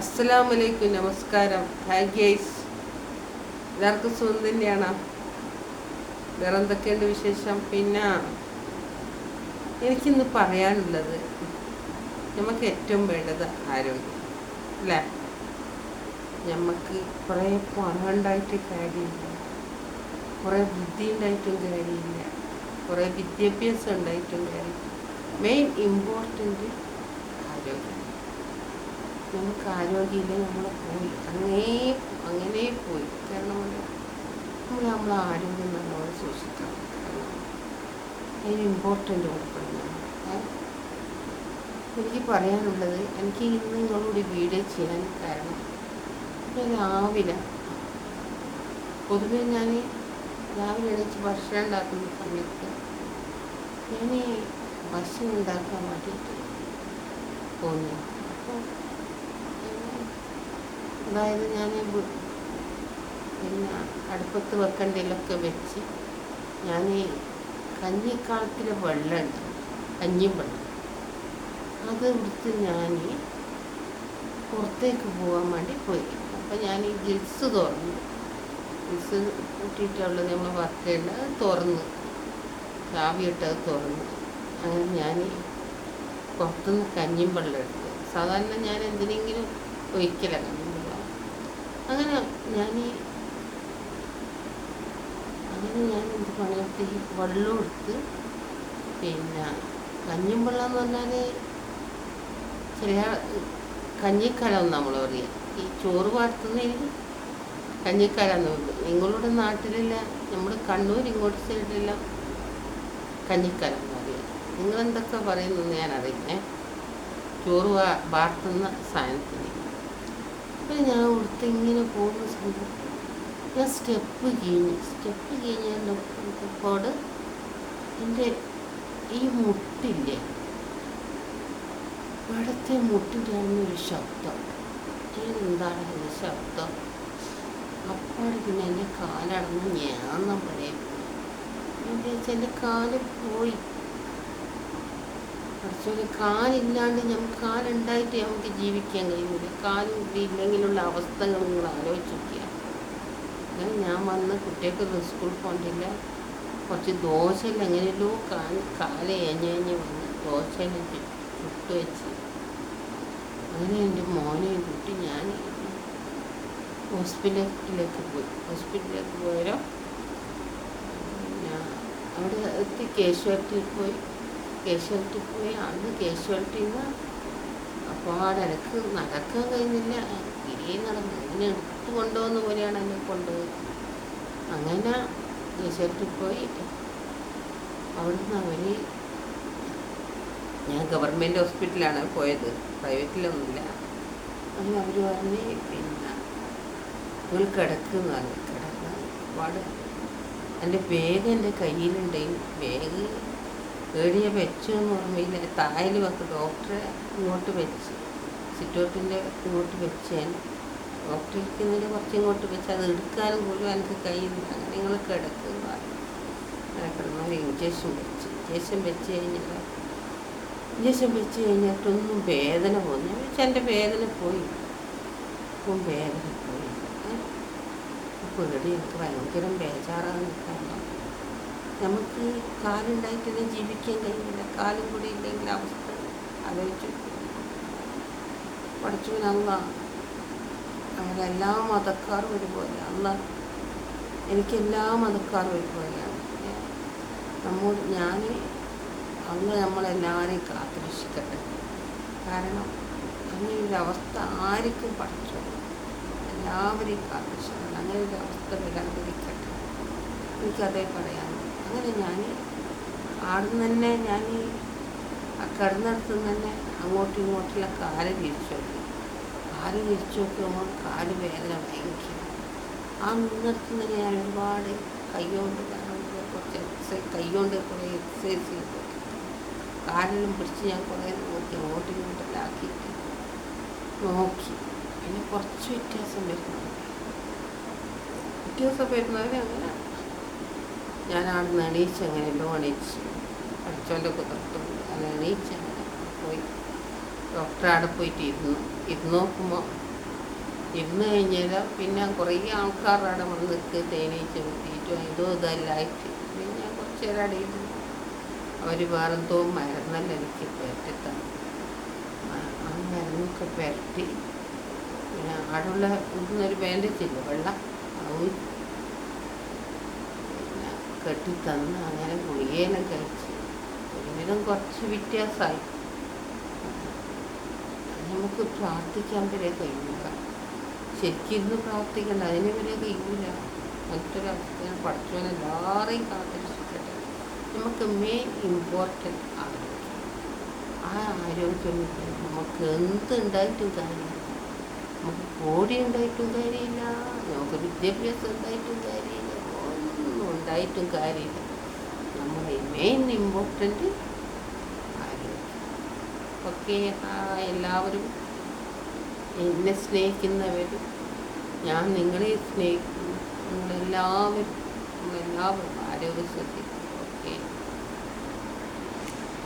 അസ്സലാമലൈക്കും നമസ്കാരം. ഗേസ്. എല്ലാവർക്കും സുഖം തന്നെയാണ്? വേറെ എന്തൊക്കെയുണ്ട് വിശേഷം? പിന്നെ എനിക്കിന്ന് പറയാനുള്ളത് നമുക്ക് ഏറ്റവും വേണ്ടത് ആരോഗ്യം അല്ലേ? നമുക്ക് കുറേ പണം ഉണ്ടായിട്ട് കാര്യമില്ല. കുറേ ബുദ്ധി ഉണ്ടായിട്ടും കാര്യമില്ല. കുറേ വിദ്യാഭ്യാസം ഉണ്ടായിട്ടും കാര്യമില്ല. മെയിൻ ഇമ്പോർട്ടന്റ് ആരോഗ്യം. നമുക്ക് ആരോഗ്യമില്ല നമ്മൾ പോയി. അങ്ങേ അങ്ങനെ പോയി. കാരണം നമ്മൾ നമ്മളെ ആരോഗ്യം നല്ലോണം സൂക്ഷിക്കണം അതിന് ഇമ്പോർട്ടന്റ് കൊടുക്കണം നമ്മൾ? എനിക്ക് പറയാനുള്ളത് എനിക്ക് ഇന്ന് നിങ്ങളോട് വീഡിയോ ചെയ്യാൻ കാരണം രാവിലെ പൊതുവെ ഞാൻ രാവിലെ എണീച്ച് ഭക്ഷണം ഉണ്ടാക്കുന്ന സമയത്ത് ഞാൻ ഭക്ഷണം ഉണ്ടാക്കാൻ വേണ്ടിയിട്ട് പോകുന്നു അപ്പോൾ അതായത് ഞാൻ പിന്നെ അടുപ്പത്ത് വെക്കേണ്ടതിലൊക്കെ വെച്ച് ഞാൻ കഞ്ഞിക്കാലത്തിലെ വെള്ളമുണ്ട് കഞ്ഞിയും വെള്ളം. അത് എടുത്ത് ഞാൻ പുറത്തേക്ക് പോകാൻ വേണ്ടി പോയി അപ്പം ഞാൻ ഈ ഗിൽസ് തുറന്നു. ഗിൽസ് കൂട്ടിയിട്ടുള്ളത് നമ്മൾ വർക്ക് ചെയ്യേണ്ട അത് തുറന്ന്. ചാവിയിട്ടത് തുറന്ന്. അങ്ങനെ ഞാൻ പുറത്തുനിന്ന് കഞ്ഞിയും വെള്ളം എടുത്തു. സാധാരണ ഞാൻ എന്തിനെങ്കിലും ഒഴിക്കല കഞ്ഞിയും വെള്ളം അങ്ങനെ ഞാൻ അങ്ങനെ ഞാൻ എന്ത് പണിയെടുത്ത് ഈ വെള്ളം എടുത്ത് പിന്നെ കഞ്ഞും വെള്ളം എന്ന് പറഞ്ഞാൽ ചില കഞ്ഞിക്കലം നമ്മൾ പറയുക ഈ ചോറ് വാർത്തുന്നതിന് കഞ്ഞിക്കലം എന്ന് പറയും. നിങ്ങളുടെ നാട്ടിലില്ല നമ്മുടെ കണ്ണൂർ ഇങ്ങോട്ട് സൈഡിലെല്ലാം കഞ്ഞിക്കലം എന്ന് പറയുക നിങ്ങളെന്തൊക്കെ പറയുന്നു ഞാൻ അറിയുന്നേ ചോറ് വാർത്തുന്ന സാധനത്തിന്. അപ്പം ഞാൻ ഉടുത്ത് ഇങ്ങനെ പോകുന്ന സമയത്ത് ഞാൻ സ്റ്റെപ്പ് കീഞ്ഞ് സ്റ്റെപ്പ് കീഞ്ഞപ്പോട് എന്റെ ഈ മുട്ടില്ലേ? ഇവിടുത്തെ മുട്ടിലാണ് ഒരു ശബ്ദം. എന്താണ് ഈ ശബ്ദം? അപ്പാട് പിന്നെ എന്റെ കാലടന്ന് ഞാൻ എന്റെ എന്റെ കാൽ പോയി. കുറച്ചൊരു കാലില്ലാണ്ട് നമുക്ക് കാലുണ്ടായിട്ട് നമുക്ക് ജീവിക്കാൻ കഴിയില്ല കാലും ഇല്ലെങ്കിലുള്ള അവസ്ഥകൾ നിങ്ങൾ ആലോചിച്ച് നോക്കിയാൽ അങ്ങനെ ഞാൻ വന്ന് കുട്ടികൾക്ക് സ്കൂളിൽ പോകണ്ടില്ല. കുറച്ച് ദോശയിൽ എങ്ങനെയല്ലോ കാൽ കാൽ ഏഞ്ഞേഞ്ഞ് വന്ന് ദോശയിൽ ചുട്ട് വെച്ച്. അങ്ങനെ എന്റെ മോനെയും കുട്ടി ഞാൻ ഹോസ്പിറ്റലിലേക്ക് പോയി. ഹോസ്പിറ്റലിലേക്ക് പോയാലോ അവിടെ എത്തി കേശുവാലിറ്റിയിൽ പോയി. കേശുവാലിറ്റിയിൽ പോയി അന്ന് കേശുവാലിറ്റിയിൽ നിന്ന് അപ്പോൾ എനിക്ക് നടക്കാൻ കഴിഞ്ഞില്ല തിരികെ നടന്നു ഇങ്ങനെ എടുത്ത് കൊണ്ടുപോകുന്ന പോലെയാണ് എന്നെ കൊണ്ടുപോയത് അങ്ങനെ കേശുവാലിറ്റിയിൽ പോയി അവിടുന്ന് അവർ ഞാൻ ഗവൺമെന്റ് ഹോസ്പിറ്റലാണ് പോയത്. പ്രൈവറ്റിലൊന്നുമില്ല. അങ്ങനെ അവർ പറഞ്ഞ് പിന്നെ ഒരു കിടക്കുന്ന പറഞ്ഞു. കിടന്ന ഒരുപാട്. എന്റെ ബാഗ് എന്റെ കയ്യിലുണ്ടെങ്കിൽ ബാഗ് ഏടിയ വെച്ചു എന്ന് ഓർമ്മയില്ല തായൽ വെക്ക് ഡോക്ടറെ ഇങ്ങോട്ട് വെച്ച് സിറ്റൗട്ടിന്റെ ഇങ്ങോട്ട് വെച്ച് ഞാൻ ഡോക്ടർ ഇരിക്കുന്നതിന്റെ കുറച്ച് ഇങ്ങോട്ട് വെച്ച് അത് എടുക്കാനും പോലും എനിക്ക് കഴിയുന്നില്ല. അങ്ങനെ നിങ്ങൾ കിടക്കുക കിടന്നാൽ ഇഞ്ചക്ഷൻ വെച്ച്. ഇഞ്ചക്ഷൻ വെച്ച് കഴിഞ്ഞാൽ ഇഞ്ചക്ഷൻ വെച്ച് കഴിഞ്ഞിട്ടൊന്നും വേദന പോകുന്നു വെച്ചാൽ എന്റെ വേദന പോയി. ഇപ്പം വേദന പോയി. പേടി എനിക്ക് ഭയങ്കര ബേജാറാണ് കാരണം നമുക്ക് കാലുണ്ടായിട്ട് തന്നെ ജീവിക്കാൻ കഴിയില്ല. കാലും കൂടി ഇല്ലെങ്കിൽ അവസ്ഥ ആലോചിച്ചു. അന്ന അവരെല്ലാ മതക്കാരും ഒരുപോലെ. അല്ല. എനിക്ക് എല്ലാ മതക്കാരും ഒരുപോലെയാണ്. നമ്മൾ ഞാൻ അന്ന് നമ്മളെല്ലാവരെയും കാത്തുരക്ഷിക്കട്ടെ. കാരണം അങ്ങനെ ഒരു അവസ്ഥ ആർക്കും പഠിച്ചു എല്ലാവരെയും കാത്തുരക്ഷിക്കണം. അങ്ങനെ ഒരു അവസ്ഥ വരാതിരിക്കട്ടെ എനിക്കതേ പറയാം അങ്ങനെ ഞാൻ ആടുന്ന് തന്നെ ഞാൻ ആ കിടന്നിടത്ത് തന്നെ അങ്ങോട്ടും ഇങ്ങോട്ടുള്ള കാൽ തിരിച്ചു നോക്കി. കാൽ തിരിച്ചു നോക്കുമ്പോൾ കാൽ വേദന ഭയങ്കര. ആ നിന്നിടത്ത് തന്നെ ഞാൻ ഒരുപാട് കൈകൊണ്ട് കുറച്ച് എക്സസൈസ് കൈകൊണ്ട് കുറേ എക്സസൈസ് ചെയ്തു കാലിലും പിടിച്ച് ഞാൻ കുറേ നോക്കി അങ്ങോട്ടും ആക്കിയിട്ട് നോക്കി. പിന്നെ കുറച്ച് വ്യത്യാസം വരുന്നുണ്ട്. വ്യത്യാസം വരുന്നവരെ അങ്ങനെ ഞാൻ അവിടെ നിന്ന് എണീച്ച് ലോൺ എണീച്ച്. അടിച്ചോന്റെ കുതിർത്തുണ്ട് അങ്ങനെ എണീച്ച് അങ്ങനെ പോയി. ഡോക്ടറെ അവിടെ പോയിട്ട് ഇരുന്നു ഇരുന്ന് നോക്കുമ്പോൾ ഇരുന്ന് കഴിഞ്ഞാൽ പിന്നെ കുറേ ആൾക്കാർ അവിടെ വന്ന് നിൽക്കുക തേനീച്ച കുത്തിയിട്ടും ഇതോ ഇതെല്ലായിട്ട് പിന്നെ ഞാൻ കുറച്ച് നേരം അവിടെ ഇരുന്നു അവർ വേറെന്തോ മരുന്നല്ല എനിക്ക് പെരട്ടിത്താണ് ആ മരുന്നൊക്കെ പെരട്ടി. പിന്നെ അവിടെയുള്ള ഇന്നൊരു ബാൻഡേജ് ഇല്ല വെള്ളം? അതും കെട്ടിത്തന്ന് അങ്ങനെ ഗുളികേനെ കഴിച്ച് ഒരുവിധം കുറച്ച് വ്യത്യാസമായി. നമുക്ക് പ്രാർത്ഥിക്കാൻ വരെ കഴിയില്ല ശരിക്കിരുന്ന് പ്രാർത്ഥിക്കണ്ട. അതിന് വരെ കഴിയില്ല മറ്റൊരവസ്ഥ പഠിച്ചവൻ എല്ലാവരെയും കാത്തിരിച്ചിട്ടെ നമുക്ക് മെയിൻ ഇമ്പോർട്ടന്റ് ആരോഗ്യം ആ ആരോഗ്യം നമുക്ക് എന്തുണ്ടായിട്ടും കാര്യമില്ല. നമുക്ക് കോടി ഉണ്ടായിട്ടും കാര്യമില്ല. നമുക്ക് വിദ്യാഭ്യാസം ഉണ്ടായിട്ടും ഉണ്ടായിട്ടും കാര്യമില്ല. നമ്മുടെ മെയിൻ ഇമ്പോർട്ടന്റ് ആരോഗ്യം ഓക്കെ എല്ലാവരും എന്നെ സ്നേഹിക്കുന്നവരും ഞാൻ നിങ്ങളെ സ്നേഹിക്കുന്നു. നിങ്ങളെല്ലാവരും നിങ്ങളെല്ലാവരും ആരോഗ്യ ശ്രദ്ധിക്കും